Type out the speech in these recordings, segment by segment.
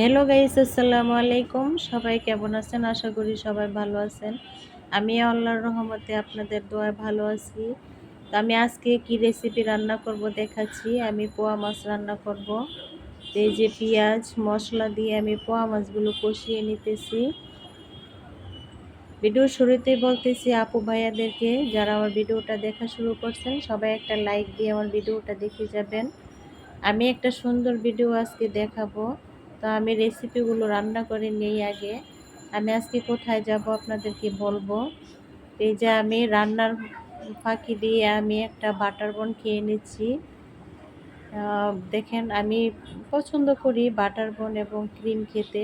Hello guys আসসালামু আলাইকুম। সবাই কেমন আছেন? আশা করি সবাই ভালো আছেন। আমি আল্লাহর রহমতে আপনাদের দোয়ায় ভালো আছি। তো আমি আজকে কি রেসিপি রান্না করব দেখাচ্ছি। আমি পোয়া মাছ রান্না করব। তো এই যে পেঁয়াজ, মশলা দিয়ে আমি পোয়া মাছগুলো কষিয়ে নিতেছি। ভিডিও শুরুতেই বলতেছি, আপু ভাইয়াদেরকে যারা আমার ভিডিওটা দেখা শুরু করছেন, সবাই একটা লাইক দিয়ে আমার ভিডিওটা দেখে যাবেন। আমি একটা সুন্দর ভিডিও আজকে দেখাবো। তো আমি রেসিপিগুলো রান্না করে নেই আগে। আমি আজকে কোথায় যাব আপনাদেরকে বলব? এই যে আমি রান্নার ফাঁকি দিয়ে আমি একটা বাটার বন খেয়ে নিচ্ছি। দেখেন আমি পছন্দ করি বাটার বন এবং ক্রিম খেতে।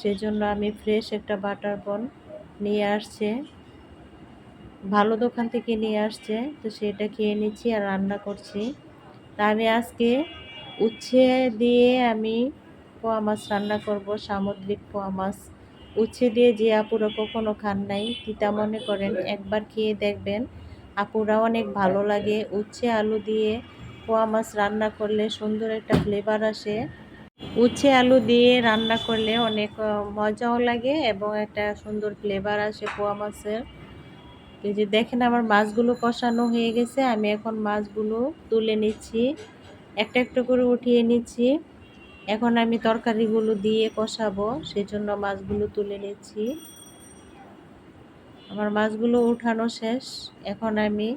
সেজন্য আমি ফ্রেশ একটা বাটার বন নিয়ে আসছে। ভালো দোকান থেকে নিয়ে আসছে, তো সেটা খেয়ে নিচ্ছি আর রান্না করছি। তা আমি আজকে উচ্ছে দিয়ে আমি পোয়া মাছ রান্না করব, সামুদ্রিক পোয়া মাছ। উচ্ছে দিয়ে যে আপুরা কখনো খান নাই, তিতা মনে করেন, একবার খেয়ে দেখবেন, আপুরা অনেক ভালো লাগে। উচ্ছে আলু দিয়ে পোয়া মাছ রান্না করলে সুন্দর একটা ফ্লেভার আসে। উচ্ছে আলু দিয়ে রান্না করলে অনেক মজাও লাগে এবং একটা সুন্দর ফ্লেভার আসে পোয়া মাছের। এই যে দেখেন আমার মাছগুলো কষানো হয়ে গেছে, আমি এখন মাছগুলো তুলে নিচ্ছি। একটা একটা করে উঠিয়ে নিচ্ছি। এখন আমি তরকারিগুলো দিয়ে কষাবো, সেজন্য মাছগুলো তুলে নিচ্ছি। আমার মাছগুলো উঠানো শেষ। এখন আমি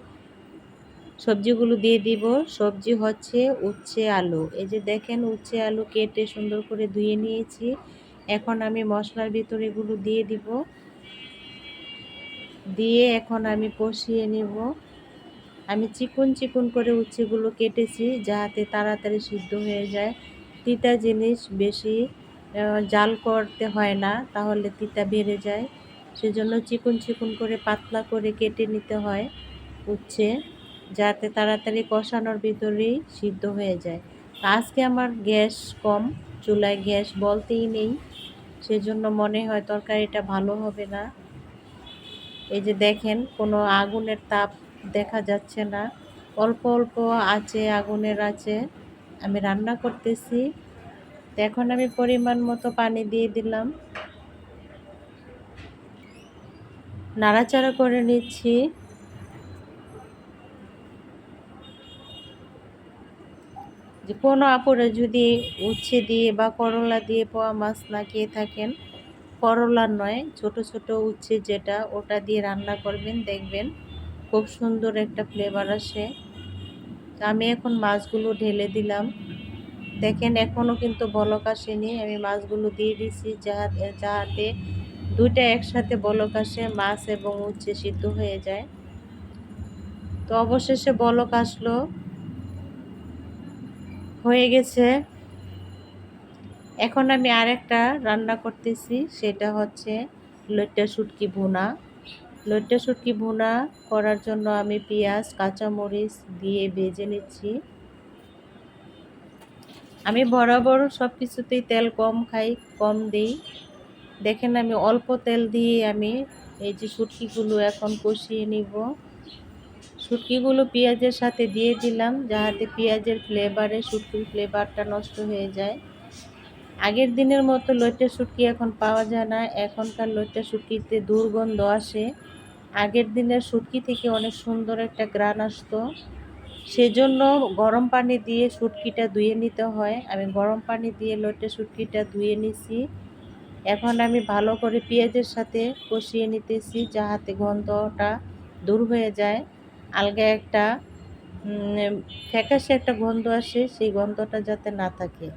সবজিগুলো দিয়ে দিব। সবজি হচ্ছে উচ্ছে আলু। এই যে দেখেন, উচ্ছে আলু কেটে সুন্দর করে ধুয়ে নিয়েছি। এখন আমি মশলার ভিতরে এগুলো দিয়ে দিব। দিয়ে এখন আমি কষিয়ে নিব। আমি চিকুন চিকুন করে উচ্ছেগুলো কেটেছি, যাতে তাড়াতাড়ি সিদ্ধ হয়ে যায়। তিতা জিনিস বেশি জাল করতে হয় না, তাহলে তিতা বেড়ে যায়। সেজন্য চিকুন চিকুন করে, পাতলা করে কেটে নিতে হয় উচ্ছে, যাতে তাড়াতাড়ি কষানোর ভিতরেই সিদ্ধ হয়ে যায়। আজকে আমার গ্যাস কম, চুলায় গ্যাস বলতেই নেই, সেজন্য মনে হয় তরকারিটা ভালো হবে না। এই যে দেখেন, কোনো আগুনের তাপ দেখা যাচ্ছে না। অল্প অল্প আছে, আগুনের আছে। আমি রান্না করতেছি। এখন আমি পরিমাণ মতো পানি দিয়ে দিলাম। নাড়াচাড়া করে নিচ্ছি। যে কোনো আপুরে যদি উচ্ছে দিয়ে বা করলা দিয়ে পোয়া মাছ না খেয়ে থাকেন, করলা নয়, ছোট ছোট উচ্ছে যেটা, ওটা দিয়ে রান্না করবেন, দেখবেন খুব সুন্দর একটা ফ্লেভার আসে। আমি এখন মাছগুলো ঢেলে দিলাম। দেখেন এখনও কিন্তু বলক আসেনি। আমি মাছগুলো দিয়ে দিছি যাহাতে দুইটা একসাথে বলক আসে, মাছ এবং উচ্ছে সিদ্ধ হয়ে যায়। তো অবশেষে বলক আসলো। হয়ে গেছে। এখন আমি আরেকটা রান্না করতেছি, সেটা হচ্ছে লইট্টা শুটকি ভুনা। লইট্টা শুটকি ভুনা করার জন্য আমি পেঁয়াজ, কাঁচামরিচ দিয়ে ভেজে নিচ্ছি। আমি বরাবর সব কিছুতেই তেল কম খাই, কম দিই। দেখেন আমি অল্প তেল দিয়ে আমি এই যে শুটকিগুলো এখন কষিয়ে নিব। শুটকিগুলো পেঁয়াজের সাথে দিয়ে দিলাম, যাহাতে পেঁয়াজের ফ্লেভারে শুটকির ফ্লেভারটা নষ্ট হয়ে যায়। আগের দিনের মতো লইট্টা শুটকি এখন পাওয়া যায় না। এখনকার লইট্টা শুটকিতে দুর্গন্ধ আসে। আগের দিনের শুটকি থেকে অনেক সুন্দর একটা গ্রান আসতো। সেজন্য গরম পানি দিয়ে শুটকিটা ধুয়ে নিতে হয়। আমি গরম পানি দিয়ে লইট্টা শুটকিটা ধুয়ে নিছি। এখন আমি ভালো করে পেঁয়াজের সাথে কষিয়ে নিতেছি যাহাতে গন্ধটা দূর হয়ে যায়। আলগা একটা ফ্যাকাশে একটা গন্ধ আসে, সেই গন্ধটা যাতে না থাকে।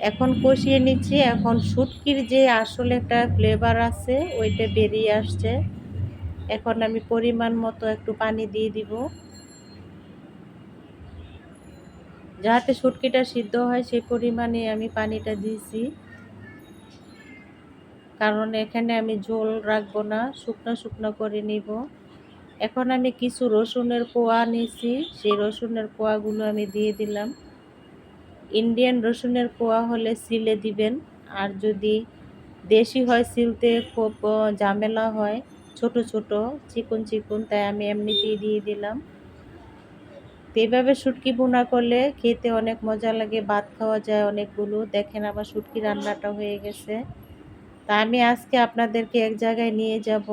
এখন কষিয়ে নিচ্ছি। এখন শুটকির যে আসলে একটা ফ্লেভার আছে, ওইটা বেরিয়ে আসছে। এখন আমি পরিমাণ মতো একটু পানি দিয়ে দিব। যাতে শুটকিটা সিদ্ধ হয়, সেই পরিমাণে আমি পানিটা দিয়েছি। কারণ এখানে আমি ঝোল রাখব না, শুকনো শুকনো করে নিব। এখন আমি কিছু রসুনের পোয়া নিয়েছি, সেই রসুনের পোয়াগুলো আমি দিয়ে দিলাম। ইন্ডিয়ান রসুনের কোয়া হলে সিলে দিবেন। আর যদি দেশি হয়, সিলতে খুব ঝামেলা হয়। ছোট ছোট, চিকন চিকন, তাই আমি এমনিতেই দিয়ে দিলাম। তো এইভাবে শুটকি বোনা করলে খেতে অনেক মজা লাগে, ভাত খাওয়া যায় অনেকগুলো। দেখেন আমার শুটকি রান্নাটা হয়ে গেছে। তা আমি আজকে আপনাদেরকে এক জায়গায় নিয়ে যাব।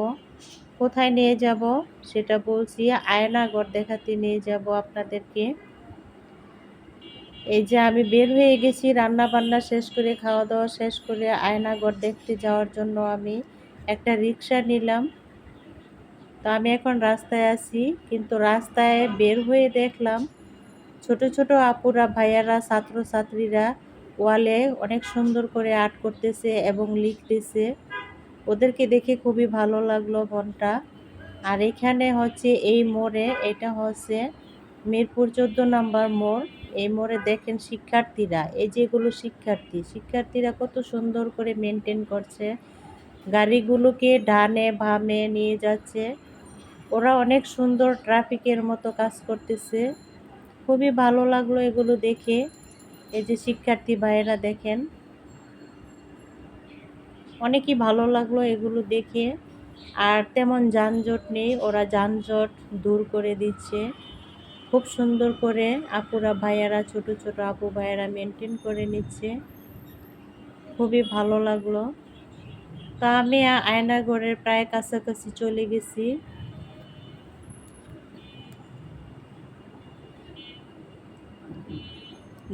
কোথায় নিয়ে যাব সেটা বলছি আয়নাগর দেখাতে নিয়ে যাব আপনাদেরকে। এই যে আমি বের হয়ে গেছি রান্না বান্না শেষ করে খাওয়া দাওয়া শেষ করে আয়নাগর দেখতে যাওয়ার জন্য আমি একটা রিক্সা নিলাম। তো আমি এখন রাস্তায় আছি, কিন্তু রাস্তায় বের হয়ে দেখলাম ছোট ছোট আপুরা, ভাইয়ারা, ছাত্রছাত্রীরা ওয়ালে অনেক সুন্দর করে আর্ট করতেছে এবং লিখতেছে। ওদেরকে দেখে খুবই ভালো লাগল মনটা। আর এখানে হচ্ছে এই মোড়ে, এটা হচ্ছে মিরপুর চোদ্দ নাম্বার মোড়। এই মোড়ে দেখেন শিক্ষার্থীরা, এই যেগুলো শিক্ষার্থী, শিক্ষার্থীরা কত সুন্দর করে মেনটেন করছে। গাড়িগুলোকে ডানে বামে নিয়ে যাচ্ছে। ওরা অনেক সুন্দর ট্রাফিকের মতো কাজ করতেছে। খুবই ভালো লাগল এগুলো দেখে। এই যে শিক্ষার্থী ভাইয়েরা দেখেন। অনেকই ভালো লাগল এগুলো দেখে। আর তেমন যানজট নেই, ওরা যানজট দূর করে দিচ্ছে। খুব সুন্দর করে আপুরা ভাইয়ারা, ছোট ছোট আপু ভাইয়ারা মেনটেন করে নিচ্ছে। খুবই ভালো লাগল। তা আমি আয়নাগড়ের প্রায় কাছাকাছি চলে গেছি।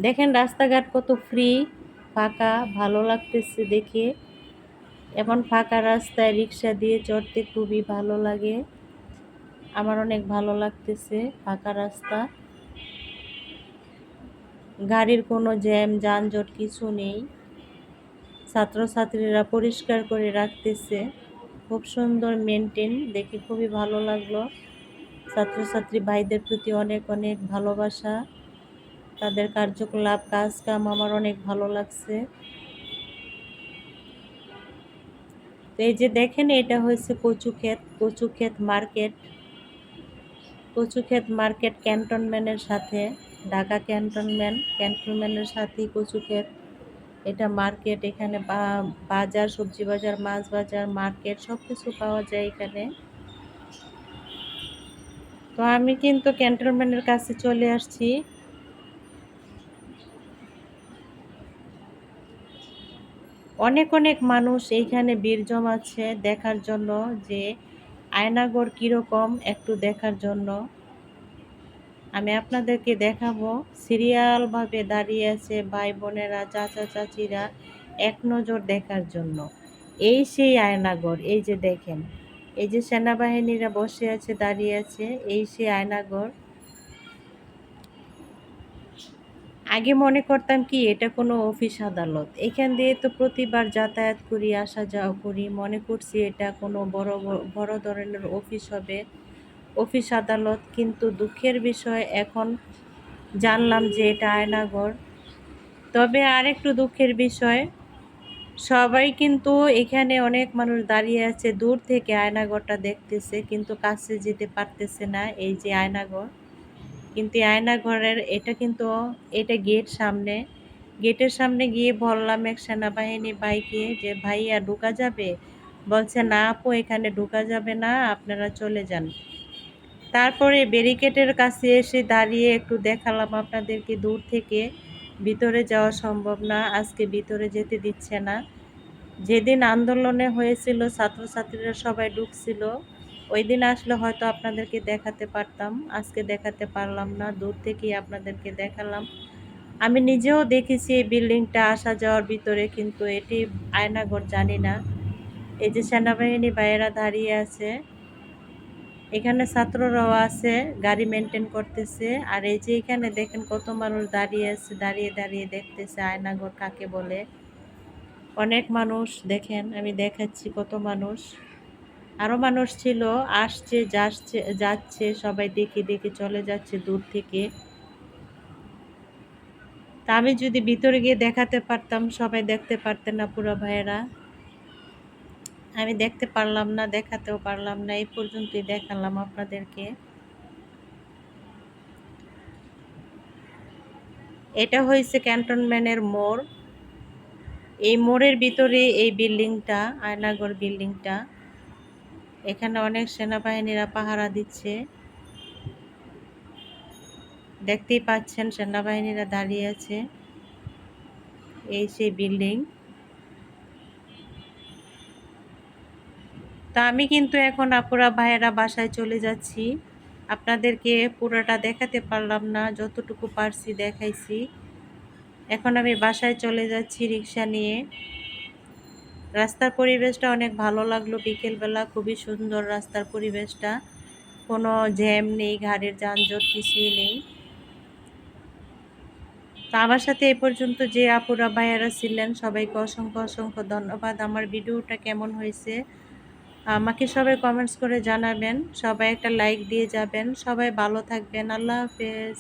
দেখেন রাস্তাঘাট কত ফ্রি ফাঁকা, ভালো লাগতেছে দেখে। এমন ফাঁকা রাস্তায় রিক্সা দিয়ে চড়তে খুবই ভালো লাগে। আমার অনেক ভালো লাগতেছে, ফাঁকা রাস্তা। গাড়ির কোনো জ্যাম, যানজট কিছু নেই। ছাত্রছাত্রীরা পরিষ্কার করে রাখতেছে। খুব সুন্দর মেনটেন দেখে খুবই ভালো লাগল। ছাত্রছাত্রী ভাইদের প্রতি অনেক অনেক ভালোবাসা। তাদের কার্যকলাপ কাজ কাম আমার অনেক ভালো লাগছে। তো এই যে দেখেন, এটা হয়েছে কচু ক্ষেত কচু ক্ষেত মার্কেট। কচু ক্ষেত মার্কেট ক্যান্টনম্যানের সাথে, ঢাকা ক্যান্টনম্যান ক্যান্টনম্যানের সাথেই কচুক্ষেত। এটা মার্কেট, এখানে বাজার, সবজি বাজার, মাছ বাজার, মার্কেট সব কিছু পাওয়া যায় এখানে। তো আমি কিন্তু ক্যান্টনম্যানের কাছে চলে আসছি। অনেক অনেক মানুষ এইখানে বীর জমাচ্ছে দেখার জন্য যে আয়নাগর কীরকম একটু দেখার জন্য। আমি আপনাদেরকে দেখাবো সিরিয়ালভাবে দাঁড়িয়ে আছে ভাই বোনেরা, চাচা চাচিরা এক নজর দেখার জন্য। এই সেই আয়নাগর, এই যে দেখেন, এই যে সেনাবাহিনীরা বসে আছে, দাঁড়িয়ে আছে, এই সেই আয়নাগর আগে মনে করতাম কি, এটা কোনো অফিস আদালত। এখান দিয়ে তো প্রতিবার যাতায়াত করি, আসা যাওয়া করি। মনে করছি এটা কোনো বড় বড় ধরনের অফিস হবে, অফিস আদালত। কিন্তু দুঃখের বিষয়, এখন জানলাম যে এটা আয়নাগর। তবে আরেকটু দুঃখের বিষয়, সবাই কিন্তু এখানে অনেক মানুষ দাঁড়িয়ে আছে, দূর থেকে আয়নাগরটা দেখতেছে, কিন্তু কাছে যেতে পারতেছে না, এই যে আয়নাগর। কিন্তু আয়নাঘরের এটা কিন্তু এটা গেট সামনে। গেটের সামনে গিয়ে বললাম এক সেনাবাহিনী বাইকে যে, ভাইয়া, ঢুকা যাবে? বলছে, না আপু, এখানে ঢুকা যাবে না, আপনারা চলে যান। তারপরে ব্যারিকেডের কাছে এসে দাঁড়িয়ে একটু দেখালাম আপনাদেরকে, দূর থেকে। ভিতরে যাওয়া সম্ভব না, আজকে ভিতরে যেতে দিচ্ছে না। যেদিন আন্দোলনে হয়েছিল, ছাত্রছাত্রীরা সবাই ঢুকছিল। ওই দিন আসলে হয়তো আপনাদেরকে দেখাতে পারতাম, আজকে দেখাতে পারলাম না, দূর থেকেই আপনাদেরকে দেখালাম। আমি নিজেও দেখেছি এই বিল্ডিংটা আসা যাওয়ার ভিতরে, কিন্তু এটি আয়নাঘর জানি না। এই যে সেনাবাহিনী বাইরা দাঁড়িয়ে আছে, এখানে ছাত্ররাও আছে, গাড়ি মেনটেন করতেছে, আর এই যে এখানে দেখেন কত মানুষ দাঁড়িয়ে আছে, দাঁড়িয়ে দাঁড়িয়ে দেখতেছে আয়নাঘর কাকে বলে। অনেক মানুষ, দেখেন, আমি দেখাচ্ছি কত মানুষ। আরও মানুষ ছিল, আসছে, যাচ্ছে যাচ্ছে, সবাই দেখে দেখে চলে যাচ্ছে দূর থেকে। তা আমি যদি ভিতরে গিয়ে দেখাতে পারতাম, সবাই দেখতে পারতেন না পুরো ভাইয়েরা। আমি দেখতে পারলাম না, দেখাতেও পারলাম না, এই পর্যন্তই দেখালাম আপনাদেরকে। এটা হয়েছে ক্যান্টনমেন্টের মোড়। এই মোড়ের ভিতরে এই বিল্ডিংটা, আয়নাগর বিল্ডিংটা। এখানে অনেক সেনাবাহিনীরা পাহারা দিচ্ছে। দেখতেই পাচ্ছেন সেনাবাহিনীরা দাঁড়িয়ে আছে। এই সেই বিল্ডিং। তা আমি কিন্তু এখন আপুরা ভাইয়েরা বাসায় চলে যাচ্ছি। আপনাদেরকে পুরোটা দেখাতে পারলাম না, যতটুকু পারছি দেখাইছি। এখন আমি বাসায় চলে যাচ্ছি রিক্সা নিয়ে। রাস্তার পরিবেশটা অনেক ভালো লাগল বিকেলবেলা, খুবই সুন্দর রাস্তার পরিবেশটা। কোনো জ্যাম নেই, ঘাড়ের যানজট, কিছুই নেই। তো আমার সাথে এ পর্যন্ত যে আপুরা ভাইয়ারা ছিলেন, সবাইকে অসংখ্য অসংখ্য ধন্যবাদ। আমার ভিডিওটা কেমন হয়েছে, আমাকে সবাই কমেন্টস করে জানাবেন। সবাই একটা লাইক দিয়ে যাবেন। সবাই ভালো থাকবেন। আল্লাহ হাফেজ।